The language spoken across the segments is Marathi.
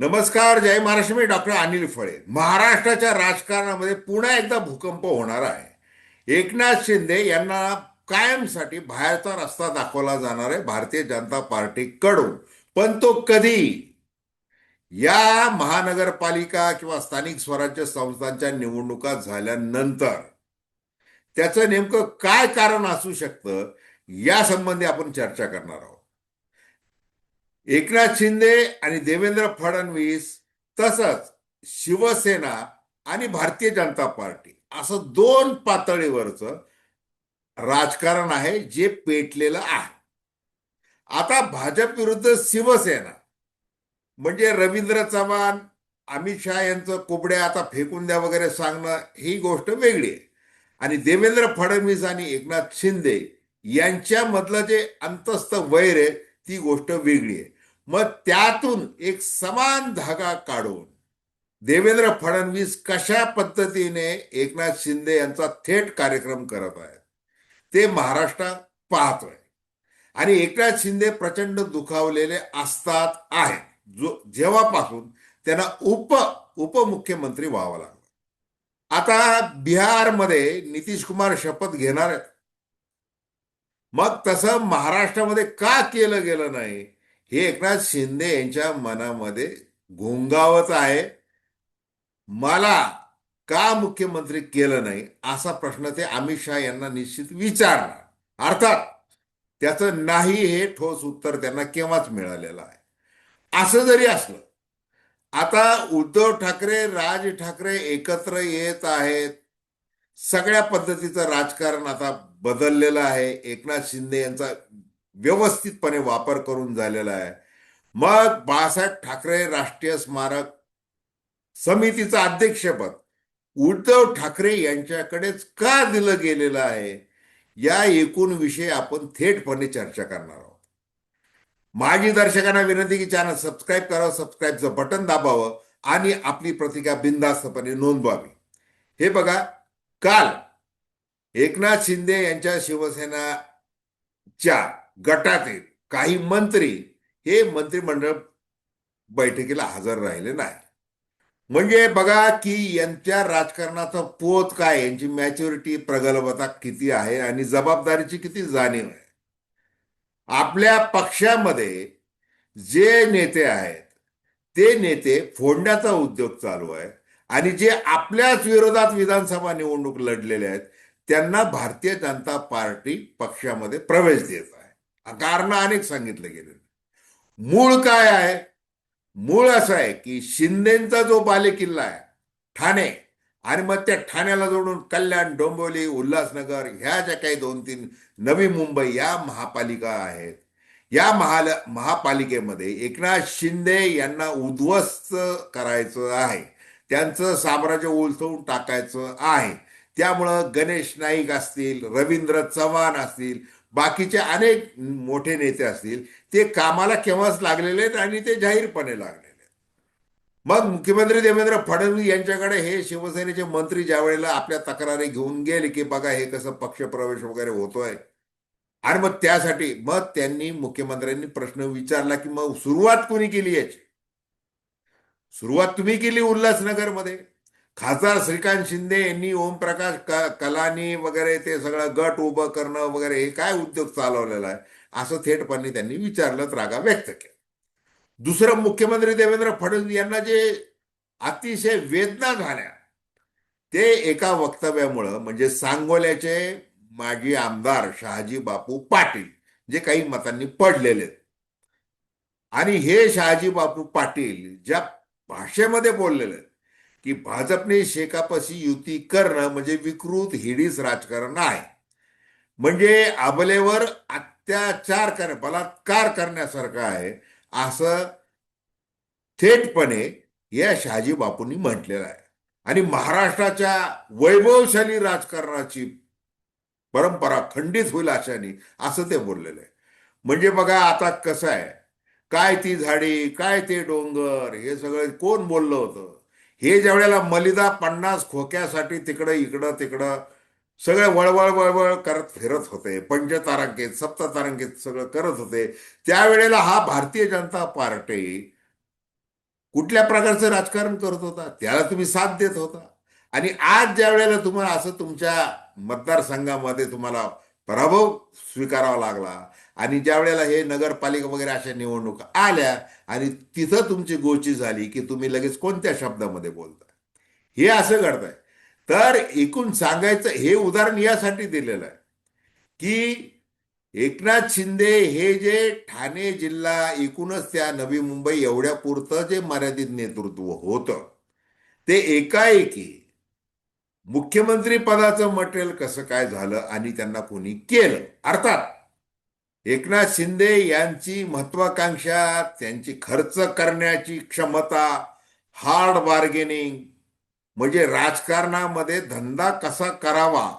नमस्कार जय महाराष्ट्र मी डॉक्टर अनिल फळे. महाराष्ट्राच्या राजकारणामध्ये पुन्हा एकदा भूकंप होणार आहे. एकनाथ शिंदे यांना कायमसाठी बाहेरचा रस्ता दाखवला जाणार आहे भारतीय जनता पार्टीकडून. पण तो कधी? या महानगरपालिका किंवा स्थानिक स्वराज्य संस्थांच्या निवडणुका झाल्यानंतर. त्याचं नेमकं काय कारण असू शकतं? या संबंधी आपण चर्चा करणार आहोत. एकनाथ शिंदे आणि देवेंद्र फडणवीस तसंच शिवसेना आणि भारतीय जनता पार्टी असं दोन पातळीवरचं राजकारण आहे जे पेटलेलं आहे. आता भाजप विरुद्ध शिवसेना म्हणजे रवींद्र चव्हाण अमित शहा यांचं कोबड्या आता फेकून द्या वगैरे सांगणं ही गोष्ट वेगळी आहे. आणि देवेंद्र फडणवीस आणि एकनाथ शिंदे यांच्यामधलं जे अंतस्थ वैर आहे ती गोष्ट वेगळी आहे. मग त्यातून एक समान धागा काढून देवेंद्र फडणवीस कशा पद्धतीने एकनाथ शिंदे यांचा थेट कार्यक्रम करत आहेत ते महाराष्ट्रात पाहतोय आणि एकनाथ शिंदे प्रचंड दुखावलेले असतात आहेत. जो जेव्हापासून त्यांना उप उपमुख्यमंत्री व्हावं लागलं. आता बिहारमध्ये नितीश कुमार शपथ घेणार आहेत. मग तसं महाराष्ट्रामध्ये का केलं गेलं नाही? हे एकनाथ शिंदे यांच्या मनामध्ये घोंगावत आहे. मला का मुख्यमंत्री केलं नाही? असा प्रश्न ते अमित शहा यांना निश्चित विचारणार. अर्थात त्याचं नाही हे ठोस उत्तर त्यांना केव्हाच मिळालेलं आहे? असं जरी असलं आता उद्धव ठाकरे राज ठाकरे एकत्र येत आहेत. सगळ्या पद्धतीचं राजकारण आता बदललेलं आहे. एकनाथ शिंदे यांचा व्यवस्थितपणे वापर करून झालेला आहे. मग बाळासाहेब ठाकरे राष्ट्रीय स्मारक समितीचं अध्यक्षपद उद्धव ठाकरे यांच्याकडेच का दिलं गेलेलं आहे? या एकूण विषयी आपण थेटपणे चर्चा करणार आहोत. माझी दर्शकांना विनंती की चॅनल सबस्क्राईब करावं सबस्क्राईबचं बटन दाबावं आणि आपली प्रतिका बिनधास्तपणे नोंदवावी. हे बघा काल एकनाथ शिंदे यांच्या शिवसेनाच्या गटातील काही मंत्री हे मंत्रिमंडळ बैठकीला हजर राहिले नाही म्हणजे बघा की यांच्या राजकारणाचा पोत काय? यांची मॅच्युरिटी प्रगल्भता किती आहे आणि जबाबदारीची किती जाणीव आहे? आपल्या पक्षामध्ये जे नेते आहेत ते नेते फोडण्याचा उद्योग चालू आहे आणि जे आपल्याच विरोधात विधानसभा निवडणूक लढलेले आहेत त्यांना भारतीय जनता पार्टी पक्षामध्ये प्रवेश देत आहे. कारण अनेक सांगितले गेले. मूळ काय आहे? मूळ असं आहे की शिंदेचा जो बालेकिल्ला आहे ठाणे आणि मग त्या ठाण्याला जोडून कल्याण डोंबिवली उल्हासनगर ह्या ज्या काही दोन तीन नवी मुंबई या महापालिका आहेत. या महाल महापालिकेमध्ये एकनाथ शिंदे यांना उद्ध्वस्त करायचं आहे. त्यांचं साम्राज्य उलथवून टाकायचं आहे. त्यामुळं गणेश नाईक असतील रवींद्र चव्हाण असतील बाकीचे अनेक मोठे नेते असतील ते कामाला केव्हाच लागलेले आहेत आणि ते जाहीरपणे लागलेले आहेत. मग मुख्यमंत्री देवेंद्र फडणवीस यांच्याकडे हे शिवसेनेचे मंत्री ज्या वेळेला आपल्या तक्रारी घेऊन गेले की बघा हे कसं पक्षप्रवेश वगैरे होतोय. आणि मग त्यासाठी मग त्यांनी मुख्यमंत्र्यांनी प्रश्न विचारला की मग सुरुवात कोणी केली याची? सुरुवात तुम्ही केली उल्हासनगरमध्ये. खासदार श्रीकांत शिंदे यांनी ओमप्रकाश क कलानी वगैरे ते सगळं गट उभं करणं वगैरे हे काय उद्योग चालवलेला आहे असं थेटपणे त्यांनी विचारलं रागा व्यक्त केला. दुसरं मुख्यमंत्री देवेंद्र फडणवीस यांना जे अतिशय वेदना झाल्या ते एका वक्तव्यामुळं म्हणजे सांगोल्याचे माजी आमदार शहाजी बापू पाटील जे काही मतांनी पडलेले आणि हे शहाजी बापू पाटील ज्या भाषेमध्ये बोललेले आहेत की भाजपने शेकापशी युती करणं म्हणजे विकृत हिडीस राजकारण आहे म्हणजे आबलेवर अत्याचार कर बलात्कार करण्यासारखं आहे असं थेटपणे या शहाजी बापूंनी म्हटलेलं आहे. आणि महाराष्ट्राच्या वैभवशाली राजकारणाची परंपरा खंडित होईल अशाने असं ते बोललेलं आहे. म्हणजे बघा आता कसं आहे? काय ती झाडी काय ते डोंगर हे सगळं कोण बोललं होतं? हे ज्या वेळेला मलिदा पन्नास खोक्यासाठी तिकडं इकडं तिकडं सगळे वळवळ वळवळ करत फिरत होते पंचतारांकित सप्ततारांकित सगळं करत होते त्यावेळेला हा भारतीय जनता पार्टी कुठल्या प्रकारचं राजकारण करत होता? त्याला तुम्ही साथ देत होता. आणि आज ज्या वेळेला तुम्हाला असं तुमच्या मतदारसंघामध्ये तुम्हाला पराभव स्वीकारावा लागला आणि ज्या वेळेला हे नगरपालिका वगैरे अशा निवडणुका आल्या आणि तिथं तुमची गोची झाली की तुम्ही लगेच कोणत्या शब्दामध्ये बोलता हे असं घडतंय. तर एकूण सांगायचं हे उदाहरण यासाठी दिलेलं आहे की एकनाथ शिंदे हे जे ठाणे जिल्हा एकूणच त्या नवी मुंबई एवढ्या पुरतं जे मर्यादित नेतृत्व होतं ते एकाएकी मुख्यमंत्री पदाचं मटेरियल कसं काय झालं आणि त्यांना कोणी केलं? अर्थात एकनाथ शिंदे यांची महत्वाकांक्षा त्यांची खर्च करण्याची क्षमता हार्ड बार्गेनिंग म्हणजे राजकारणामध्ये धंदा कसा करावा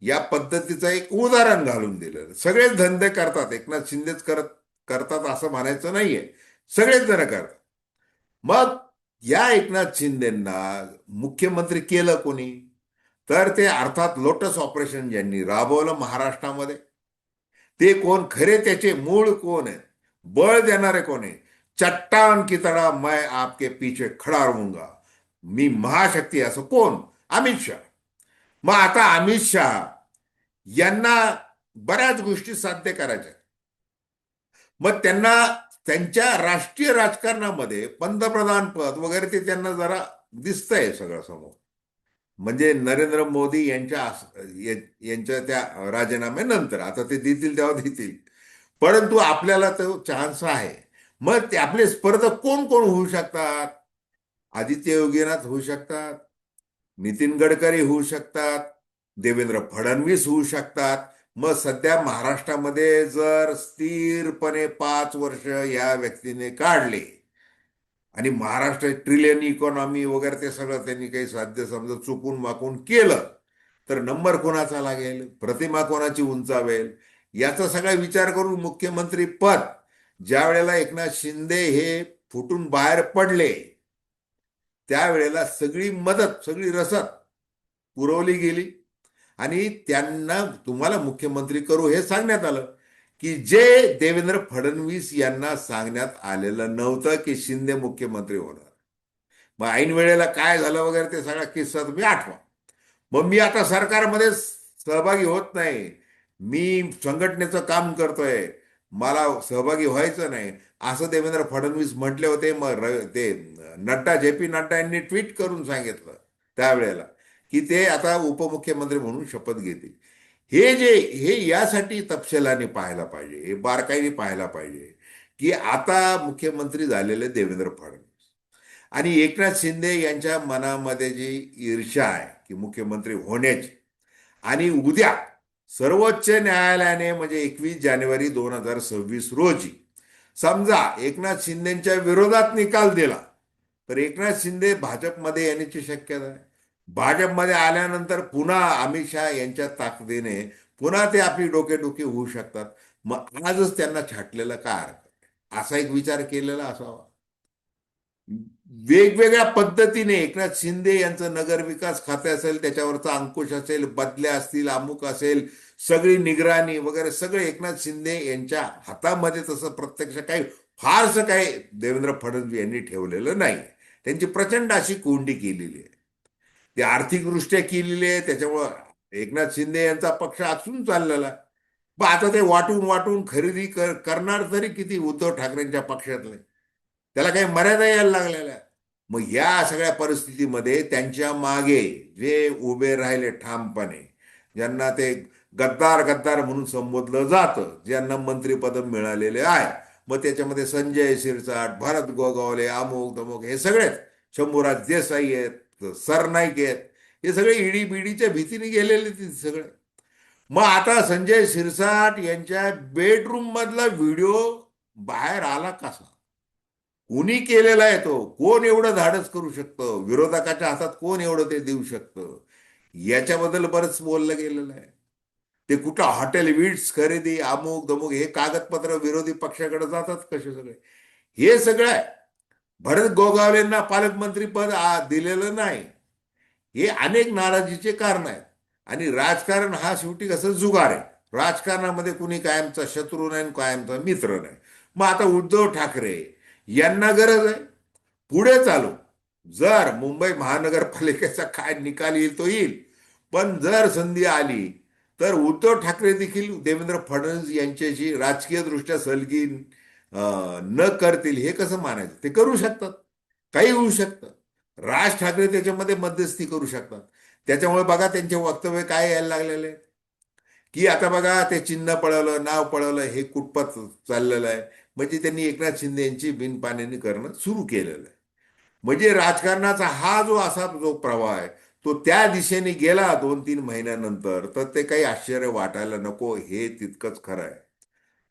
या पद्धतीचं एक उदाहरण घालून दिलं सगळेच धंदे करतात. एकनाथ शिंदेच करत करतात असं म्हणायचं नाहीये. सगळेच जण करतात. मग या एकनाथ शिंदेना मुख्यमंत्री केलं कोणी? तर ते अर्थात लोटस ऑपरेशन ज्यांनी राबवलं महाराष्ट्रामध्ये ते कोण? खरे त्याचे मूळ कोण आहे बळ देणारे कोण आहे चट्टान की तरह मैं आपके पीछे खडा रहूंगा. मी महाशक्ती असं कोण? अमित शहा. मग आता अमित शहा यांना बऱ्याच गोष्टी साध्य करायच्या मग त्यांना त्यांच्या राष्ट्रीय राजकारणामध्ये पंतप्रधान पद वगैरे ते त्यांना जरा दिसतंय सगळं समोर. म्हणजे नरेंद्र मोदी यांच्या यांच्या त्या राजीनाम्यानंतर आता ते देतील तेव्हा देतील. परंतु आपल्याला तो चान्स आहे. मग ते आपले स्पर्धक कोण कोण होऊ शकतात? आदित्य योगीनाथ होऊ शकतात. नितीन गडकरी होऊ शकतात. देवेंद्र फडणवीस होऊ शकतात. मग सध्या महाराष्ट्रामध्ये जर स्थिरपणे पाच वर्ष या व्यक्तीने काढले आणि महाराष्ट्र ट्रिलियन इकॉनॉमी वगैरे ते सगळं त्यांनी काही साध्य समजा चुकून माकून केलं तर नंबर कोणाचा लागेल? प्रतिमा कोणाची उंचावेल? याचा सगळा विचार करून मुख्यमंत्री पद ज्या वेळेला एकनाथ शिंदे हे फुटून बाहेर पडले त्यावेळेला सगळी मदत सगळी रसद पुरवली गेली. आणि त्यांना तुम्हाला मुख्यमंत्री करू हे सांगण्यात आलं. की जे देवेंद्र फडणवीस यांना सांगण्यात आलेलं नव्हतं की शिंदे मुख्यमंत्री होणार. मग ऐन वेळेला काय झालं वगैरे ते सगळा किस्सा तुम्ही आठवा. मग मी आता सरकारमध्ये सहभागी होत नाही. मी संघटनेचं काम करतोय. मला सहभागी व्हायचं नाही. असं देवेंद्र फडणवीस म्हटले होते. मग ते नड्डा जे पी नड्डा यांनी ट्विट करून सांगितलं त्यावेळेला की ते आता उपमुख्यमंत्री म्हणून शपथ घेतील. हे जे हे यासाठी तपशिलाने पाहायला पाहिजे हे बारकाईने पाहायला पाहिजे की आता मुख्यमंत्री झालेले देवेंद्र फडणवीस. आणि एकनाथ शिंदे यांच्या मनामध्ये जी ईर्षा आहे की मुख्यमंत्री होण्याची आणि उद्या सर्वोच्च न्यायालयाने म्हणजे एकवीस जानेवारी दोन हजार सव्वीस रोजी समजा एकनाथ शिंदेच्या विरोधात निकाल दिला तर एकनाथ शिंदे भाजपमध्ये येण्याची शक्यता आहे. भाजपमध्ये आल्यानंतर पुन्हा अमित शहा यांच्या ताकदीने पुन्हा ते आपली डोकेडोके होऊ शकतात. मग आजच त्यांना छाटलेलं का असा एक विचार केलेला असावा. वेगवेगळ्या पद्धतीने एकनाथ शिंदे यांचं नगर विकास खाते असेल त्याच्यावरचा अंकुश असेल बदल्या असतील अमुक असेल सगळी निगराणी वगैरे सगळे एकनाथ शिंदे यांच्या हातामध्ये तसं प्रत्यक्ष काही फारसं काही देवेंद्र फडणवीस यांनी ठेवलेलं नाही त्यांची प्रचंड अशी कोंडी केलेली आहे. ते आर्थिकदृष्ट्या केलेली आहे त्याच्यामुळं एकनाथ शिंदे यांचा पक्ष असून चाललेला पण आता ते वाटून वाटून खरेदी कर करणार तरी किती उद्धव ठाकरेंच्या पक्षातले. त्याला काही मर्यादा यायला लागलेल्या मग या सगळ्या परिस्थितीमध्ये त्यांच्या मागे जे उभे राहिले ठामपणे ज्यांना ते गद्दार गद्दार म्हणून संबोधलं जातं ज्यांना मंत्रिपद मिळालेले आहे मग त्याच्यामध्ये संजय शिरसाट भरत गोगावले अमुक दमोक हे सगळेच शंभूराज देसाई आहेत सरनाईक आहेत हे सगळे ईडी बीडीच्या भीतीने गेलेले ते सगळे. मग आता संजय शिरसाट यांच्या बेडरूम मधला व्हिडिओ बाहेर आला कसा? कोणी केलेला आहे तो? कोण एवढं धाडस करू शकतं? विरोधकाच्या हातात कोण एवढं ते देऊ शकतं? याच्याबद्दल बरंच बोललं गेलेलं आहे. ते कुठं हॉटेल विट्स खरेदी अमुक दमुक हे कागदपत्र विरोधी पक्षाकडे जातात कसे सगळे? हे सगळं आहे. भरत गोगावलेंना पालकमंत्री पद दिलेलं नाही. हे अनेक नाराजीचे कारण आहेत. आणि राजकारण हा शेवटी कसं जुगार आहे. राजकारणामध्ये कुणी कायमचा शत्रू नाही कायमचा मित्र नाही. मग आता उद्धव ठाकरे यांना गरज आहे. पुढे चालू. जर मुंबई महानगरपालिकेचा काय निकाल येईल तो येईल. पण जर संधी आली तर उद्धव ठाकरे देखील देवेंद्र फडणवीस यांच्याशी राजकीय दृष्ट्या सलगी न करतील हे कसं मानायचं? ते करू शकतात. काही होऊ शकतं. राज ठाकरे त्याच्यामध्ये मध्यस्थी करू शकतात. त्याच्यामुळे बघा त्यांचे वक्तव्य काय यायला लागलेले की आता बघा ते चिन्ह पळवलं नाव पळवलं हे कुटपत चाललेलं आहे. म्हणजे त्यांनी एकनाथ शिंदे यांची बिनपाण्याने करणं सुरू केलेलं आहे. म्हणजे राजकारणाचा हा जो असा जो प्रवाह आहे तो त्या दिशेने गेला दोन तीन महिन्यानंतर तर ते काही आश्चर्य वाटायला नको. हे तितकंच खरं आहे.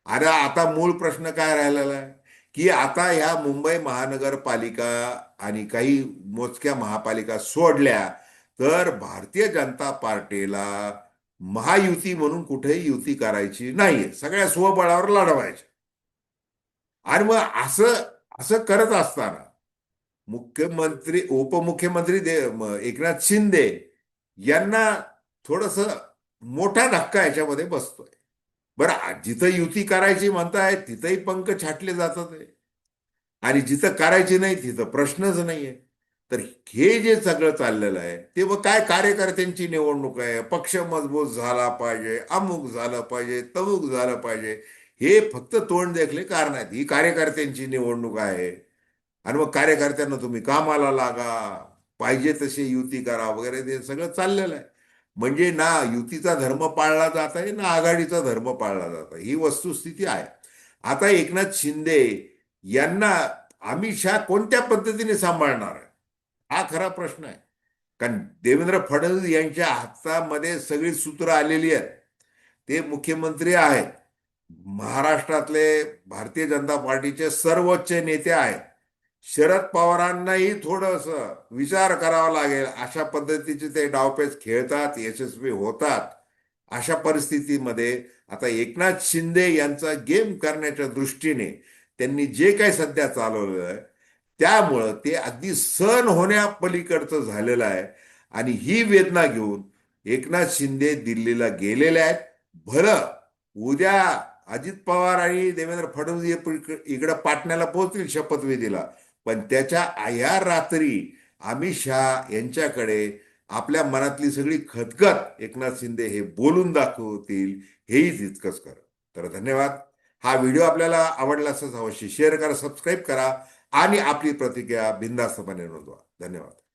अरे आता मूळ प्रश्न काय राहिलेला आहे? की आता ह्या मुंबई महानगरपालिका आणि काही मोजक्या महापालिका सोडल्या तर भारतीय जनता पार्टीला महायुती म्हणून कुठेही युती करायची नाहीये. सगळ्या स्वबळावर लढवायच्या आणि मग असं असं करत असताना मुख्यमंत्री उपमुख्यमंत्री दे एकनाथ शिंदे यांना थोडस मोठा धक्का याच्यामध्ये बसतोय. बरं जिथं युती करायची म्हणताय तिथंही पंख छाटले जातात आणि जिथं करायची नाही तिथं प्रश्नच नाहीये. तर हे जे सगळं चाललेलं आहे ते मग काय कार्यकर्त्यांची निवडणूक आहे? पक्ष मजबूत झाला पाहिजे अमुक झालं पाहिजे तमुक झालं पाहिजे. हे फक्त तोंड देखले कारण आहेत. ही कार्यकर्त्यांची निवडणूक आहे. आणि मग कार्यकर्त्यांना तुम्ही कामाला लागा. पाहिजे तशी युती करा वगैरे ते सगळं चाललेलं आहे. म्हणजे ना युतीचा धर्म पाळला जात आहे ना आघाडीचा धर्म पाळला जात आहे. ही वस्तुस्थिती आहे. आता एकनाथ शिंदे यांना अमित शहा कोणत्या पद्धतीने सांभाळणार आहे? हा खरा प्रश्न आहे. कारण देवेंद्र फडणवीस यांच्या हातामध्ये सगळी सूत्र आलेली आहेत. ते मुख्यमंत्री आहेत. महाराष्ट्रातले भारतीय जनता पार्टीचे सर्वोच्च नेते आहेत. शरद पवारांनाही थोडस विचार करावा लागेल. अशा पद्धतीचे ते डावपेच खेळतात यशस्वी होतात. अशा परिस्थितीमध्ये आता एकनाथ शिंदे यांचा गेम करण्याच्या दृष्टीने त्यांनी जे काही सध्या चालवलेलं आहे त्यामुळं ते अगदी सण होण्यापलीकडचं झालेलं आहे. आणि ही वेदना घेऊन एकनाथ शिंदे दिल्लीला गेलेले आहेत. भलं उद्या अजित पवार आणि देवेंद्र फडणवीस इकडं पाटण्याला पोहोचतील शपथविधीला. पण त्याच्या या रात्री अमित शहा यांच्याकडे आपल्या मनातली सगळी खतखत एकनाथ शिंदे हे बोलून दाखवतील हेही तितकंच कर. तर धन्यवाद. हा व्हिडिओ आपल्याला आवडला असंच अवश्य शेअर करा सबस्क्राईब करा आणि आपली प्रतिक्रिया बिंदास्तपणे नोंदवा. धन्यवाद.